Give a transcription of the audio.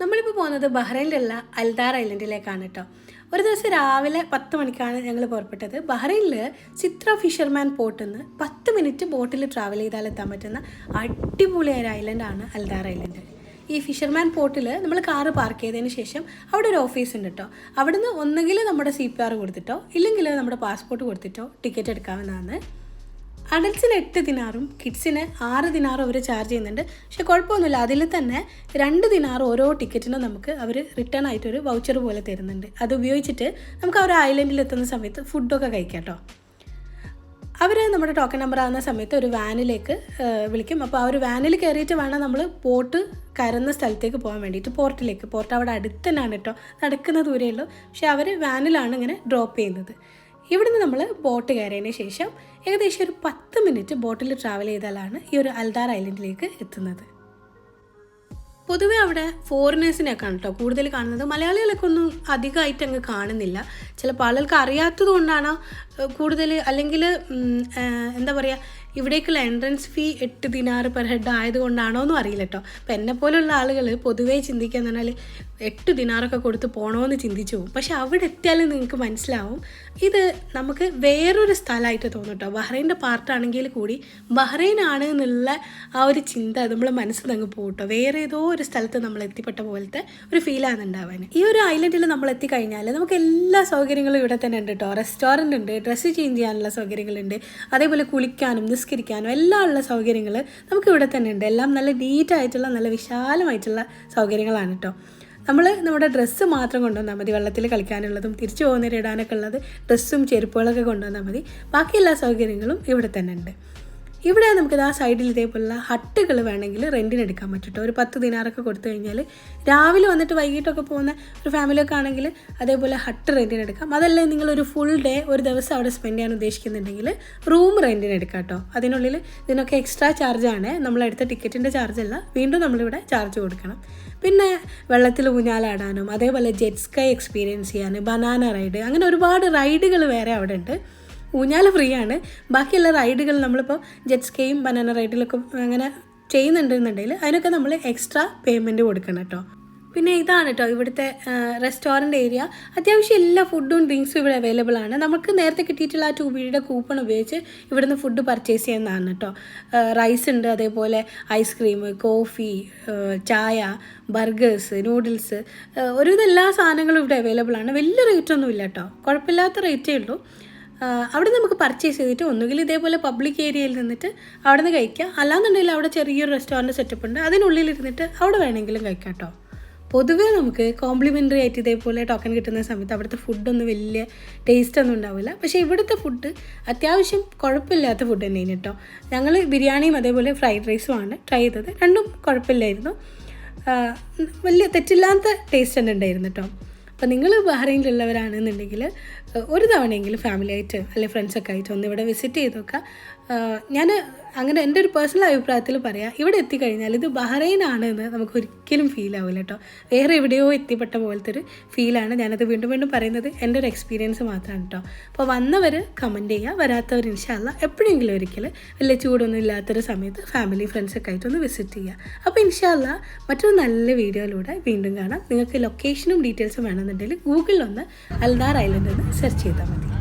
നമ്മളിപ്പോൾ പോകുന്നത് ബഹ്റൈനിലുള്ള അൽദാർ ഐലൻഡിലേക്കാണ് കേട്ടോ ഒരു ദിവസം രാവിലെ പത്ത് മണിക്കാണ് ഞങ്ങൾ പുറപ്പെട്ടത്. ബഹ്റൈനിൽ ചിത്ര ഫിഷർമാൻ പോർട്ടിൽ നിന്ന് പത്ത് മിനിറ്റ് ബോട്ടിൽ ട്രാവൽ ചെയ്താൽ എത്താൻ പറ്റുന്ന അടിപൊളിയായ ഒരു ഐലൻഡാണ് അൽദാർ ഐലൻഡ്. ഈ ഫിഷർമാൻ പോർട്ടിൽ നമ്മൾ കാറ് പാർക്ക് ചെയ്തതിന് ശേഷം അവിടെ ഒരു ഓഫീസ് ഉണ്ട് കേട്ടോ അവിടുന്ന് ഒന്നുകിൽ നമ്മുടെ സി പി ആർ കൊടുത്തിട്ടോ ഇല്ലെങ്കിൽ നമ്മുടെ പാസ്പോർട്ട് കൊടുത്തിട്ടോ ടിക്കറ്റ് എടുക്കാവുന്നതാണ്. അഡൽട്സിന് എട്ട് ദിനാറും കിഡ്സിന് ആറ് ദിനാറും അവർ ചാർജ് ചെയ്യുന്നുണ്ട്. പക്ഷെ കുഴപ്പമൊന്നുമില്ല. അതിൽ തന്നെ രണ്ട് ദിനാറ് ഓരോ ടിക്കറ്റിനും നമുക്ക് അവർ റിട്ടേൺ ആയിട്ട് ഒരു വൗച്ചർ പോലെ തരുന്നുണ്ട്. അത് ഉപയോഗിച്ചിട്ട് നമുക്ക് ആ ഒരു ഐലൻഡിൽ എത്തുന്ന സമയത്ത് ഫുഡൊക്കെ കഴിക്കാം കേട്ടോ അവർ നമ്മുടെ ടോക്കൺ നമ്പർ ആകുന്ന സമയത്ത് ഒരു വാനിലേക്ക് വിളിക്കും. അപ്പോൾ ആ ഒരു വാനിൽ കയറിയിട്ട് വേണം നമ്മൾ പോർട്ട് കയറുന്ന സ്ഥലത്തേക്ക് പോകാൻ വേണ്ടിയിട്ട്. പോർട്ടിലേക്ക് പോർട്ട് അവിടെ അടുത്ത് തന്നെയാണ് കേട്ടോ നടക്കുന്ന ദൂരമേ ഉള്ളൂ. പക്ഷേ അവർ വാനിലാണ് ഇങ്ങനെ ഡ്രോപ്പ് ചെയ്യുന്നത്. ഇവിടുന്ന് നമ്മൾ ബോട്ട് കയറിയതിന് ശേഷം ഏകദേശം ഒരു പത്ത് മിനിറ്റ് ബോട്ടിൽ ട്രാവൽ ചെയ്താലാണ് ഈ ഒരു അൽദാർ ഐലൻഡിലേക്ക് എത്തുന്നത്. പൊതുവേ അവിടെ ഫോറിനേഴ്സിനെയൊക്കെയാണ് കേട്ടോ കൂടുതൽ കാണുന്നത് മലയാളികളൊക്കെ ഒന്നും അധികമായിട്ട് അങ്ങ് കാണുന്നില്ല. ചിലപ്പോൾ ആളുകൾക്ക് അറിയാത്തത് കൊണ്ടാണ് കൂടുതൽ അല്ലെങ്കിൽ എന്താ പറയുക ഇവിടേക്കുള്ള എൻട്രൻസ് ഫീ എട്ട് ദിനാറ് പെർ ഹെഡ് ആയതുകൊണ്ടാണോ എന്നും അറിയില്ല കേട്ടോ അപ്പം എന്നെ പോലുള്ള ആളുകൾ പൊതുവേ ചിന്തിക്കുക എന്ന് പറഞ്ഞാൽ എട്ട് ദിനാറൊക്കെ കൊടുത്ത് പോകണമെന്ന് ചിന്തിച്ചു പോകും. പക്ഷെ അവിടെ എത്തിയാലും നിങ്ങൾക്ക് മനസ്സിലാവും. ഇത് നമുക്ക് വേറൊരു സ്ഥലമായിട്ട് തോന്നും കേട്ടോ ബഹ്റൈന്റെ പാർട്ടാണെങ്കിൽ കൂടി ബഹ്റൈൻ ആണ് എന്നുള്ള ആ ഒരു ചിന്ത നമ്മളെ മനസ്സിൽ അങ്ങ് പോകും കേട്ടോ വേറെ ഏതോ ഒരു സ്ഥലത്ത് നമ്മൾ എത്തിപ്പെട്ട പോലത്തെ ഒരു ഫീലാണ് ഉണ്ടാവാൻ. ഈ ഒരു ഐലൻഡിൽ നമ്മൾ എത്തിക്കഴിഞ്ഞാൽ നമുക്ക് എല്ലാ സൗകര്യങ്ങളും ഇവിടെ തന്നെ ഉണ്ട് കേട്ടോ റെസ്റ്റോറന്റ് ഉണ്ട് ഡ്രസ്സ് ചേഞ്ച് ചെയ്യാനുള്ള സൗകര്യങ്ങളുണ്ട്. അതേപോലെ കുളിക്കാനും നിസ്കരിക്കാനും എല്ലാം ഉള്ള സൗകര്യങ്ങൾ നമുക്ക് ഇവിടെ തന്നെ ഉണ്ട് എല്ലാം നല്ല നീറ്റായിട്ടുള്ള നല്ല വിശാലമായിട്ടുള്ള സൗകര്യങ്ങളാണ് കേട്ടോ നമ്മൾ നമ്മുടെ ഡ്രസ്സ് മാത്രം കൊണ്ടുവന്നാൽ മതി. വെള്ളത്തിൽ കളിക്കാനുള്ളതും തിരിച്ചു പോകുന്നവരെ ഇടാനൊക്കെ ഉള്ളത് ഡ്രസ്സും ചെരുപ്പുകളൊക്കെ കൊണ്ടുവന്നാൽ മതി. ബാക്കി എല്ലാ സൗകര്യങ്ങളും ഇവിടെ തന്നെ ഉണ്ട് ഇവിടെ നമുക്കിത് ആ സൈഡിൽ ഇതേപോലുള്ള ഹട്ടുകൾ വേണമെങ്കിൽ റെന്റിന് എടുക്കാൻ പറ്റും ഒരു പത്ത് ദിനാറൊക്കെ കൊടുത്തു കഴിഞ്ഞാൽ രാവിലെ വന്നിട്ട് വൈകിട്ടൊക്കെ പോകുന്ന ഒരു ഫാമിലിയൊക്കെ ആണെങ്കിൽ അതേപോലെ ഹട്ട് റെന്റിന് എടുക്കാം. അതല്ലേ ഒരു ഫുൾ ഡേ ഒരു ദിവസം അവിടെ സ്പെൻഡ് ചെയ്യാൻ ഉദ്ദേശിക്കുന്നുണ്ടെങ്കിൽ റൂം റെന്റിന് എടുക്കാം കേട്ടോ. അതിനുള്ളിൽ ഇതിനൊക്കെ എക്സ്ട്രാ ചാർജാണ് നമ്മളെടുത്ത ടിക്കറ്റിന്റെ ചാർജല്ല വീണ്ടും നമ്മളിവിടെ ചാർജ് കൊടുക്കണം. പിന്നെ വെള്ളത്തിൽ ഊഞ്ഞാലാടാനും അതേപോലെ ജെറ്റ് സ്കൈ എക്സ്പീരിയൻസ് ചെയ്യാൻ ബനാന റൈഡ് അങ്ങനെ ഒരുപാട് റൈഡുകൾ വേറെ അവിടെ ഉണ്ട്. ഊഞ്ഞാൽ ഫ്രീ ആണ് ബാക്കിയുള്ള റൈഡുകൾ നമ്മളിപ്പോൾ ജെറ്റ് സ്കേയും ബനാന റൈഡിലൊക്കെ അങ്ങനെ ചെയ്യുന്നുണ്ടെന്നുണ്ടെങ്കിൽ അതിനൊക്കെ നമ്മൾ എക്സ്ട്രാ പേയ്മെന്റ് കൊടുക്കണം കേട്ടോ. പിന്നെ ഇതാണ് കേട്ടോ ഇവിടുത്തെ റെസ്റ്റോറന്റ് ഏരിയ അത്യാവശ്യം എല്ലാ ഫുഡും ഡ്രിങ്ക്സും ഇവിടെ അവൈലബിൾ ആണ്. നമുക്ക് നേരത്തെ കിട്ടിയിട്ടുള്ള ആ ടു ബിയുടെ കൂപ്പൺ ഉപയോഗിച്ച് ഇവിടുന്ന് ഫുഡ് പർച്ചേസ് ചെയ്യുന്നതാണ് കേട്ടോ. റൈസ് ഉണ്ട് അതേപോലെ ഐസ്ക്രീം കോഫി ചായ ബർഗേഴ്സ് നൂഡിൽസ് ഒരുവിധം എല്ലാ സാധനങ്ങളും ഇവിടെ അവൈലബിൾ ആണ്. വലിയ റേറ്റ് ഒന്നും ഇല്ല കേട്ടോ. കുഴപ്പമില്ലാത്ത റേറ്റേ ഉള്ളൂ. അവിടെ നമുക്ക് പർച്ചേസ് ചെയ്തിട്ട് ഒന്നുകിൽ ഇതേപോലെ പബ്ലിക് ഏരിയയിൽ നിന്നിട്ട് അവിടെ നിന്ന് കഴിക്കാം. അല്ലാന്നുണ്ടെങ്കിൽ അവിടെ ചെറിയൊരു റെസ്റ്റോറന്റ് സെറ്റപ്പ് ഉണ്ട്. അതിനുള്ളിൽ ഇരുന്നിട്ട് അവിടെ വേണമെങ്കിലും കഴിക്കാം കേട്ടോ. പൊതുവേ നമുക്ക് കോംപ്ലിമെന്ററി ആയിട്ട് ഇതേപോലെ ടോക്കൺ കിട്ടുന്ന സമയത്ത് അവിടുത്തെ ഫുഡൊന്നും വലിയ ടേസ്റ്റ് ഒന്നും ഉണ്ടാവില്ല. പക്ഷേ ഇവിടുത്തെ ഫുഡ് അത്യാവശ്യം കുഴപ്പമില്ലാത്ത ഫുഡ് തന്നെയാണ് കേട്ടോ. ഞങ്ങൾ ബിരിയാണിയും അതേപോലെ ഫ്രൈഡ് റൈസുമാണ് ട്രൈ ചെയ്തത്. രണ്ടും കുഴപ്പമില്ലായിരുന്നു. വലിയ തെറ്റില്ലാത്ത ടേസ്റ്റ് തന്നെ ഉണ്ടായിരുന്നു കേട്ടോ. അപ്പോൾ നിങ്ങൾ ബഹ്റൈനിലുള്ളവരാണെന്നുണ്ടെങ്കിൽ ഒരു തവണയെങ്കിലും ഫാമിലി ആയിട്ട് അല്ലെങ്കിൽ ഫ്രണ്ട്സൊക്കെ ആയിട്ട് ഒന്ന് ഇവിടെ വിസിറ്റ് ചെയ്ത് നോക്കുക. ഞാൻ അങ്ങനെ എന്റെ ഒരു പേഴ്സണൽ അഭിപ്രായത്തിൽ പറയാം. ഇവിടെ എത്തിക്കഴിഞ്ഞാൽ ഇത് ബഹ്റൈനാണ് എന്ന് നമുക്ക് ഒരിക്കലും ഫീൽ ആവില്ല കേട്ടോ വേറെ എവിടെയോ എത്തിപ്പെട്ട പോലത്തെ ഒരു ഫീലാണ് ഞാനത് വീണ്ടും വീണ്ടും പറയുന്നത്. എന്റെ ഒരു എക്സ്പീരിയൻസ് മാത്രമാണ് കേട്ടോ അപ്പോൾ വന്നവർ കമന്റ് ചെയ്യുക വരാത്തവർ ഇൻഷാല്ല എപ്പോഴെങ്കിലും ഒരിക്കൽ വലിയ ചൂടൊന്നും ഇല്ലാത്തൊരു സമയത്ത് ഫാമിലി ഫ്രണ്ട്സൊക്കെ ആയിട്ടൊന്ന് വിസിറ്റ് ചെയ്യുക അപ്പോൾ ഇൻഷാല്ല മറ്റൊരു നല്ല വീഡിയോയിലൂടെ വീണ്ടും കാണാം. നിങ്ങൾക്ക് ലൊക്കേഷനും ഡീറ്റെയിൽസും വേണമെന്നുണ്ടെങ്കിൽ ഗൂഗിളിലൊന്ന് അൽദാർ ഐലൻഡ് എന്ന് സെർച്ച് ചെയ്താൽ മതി.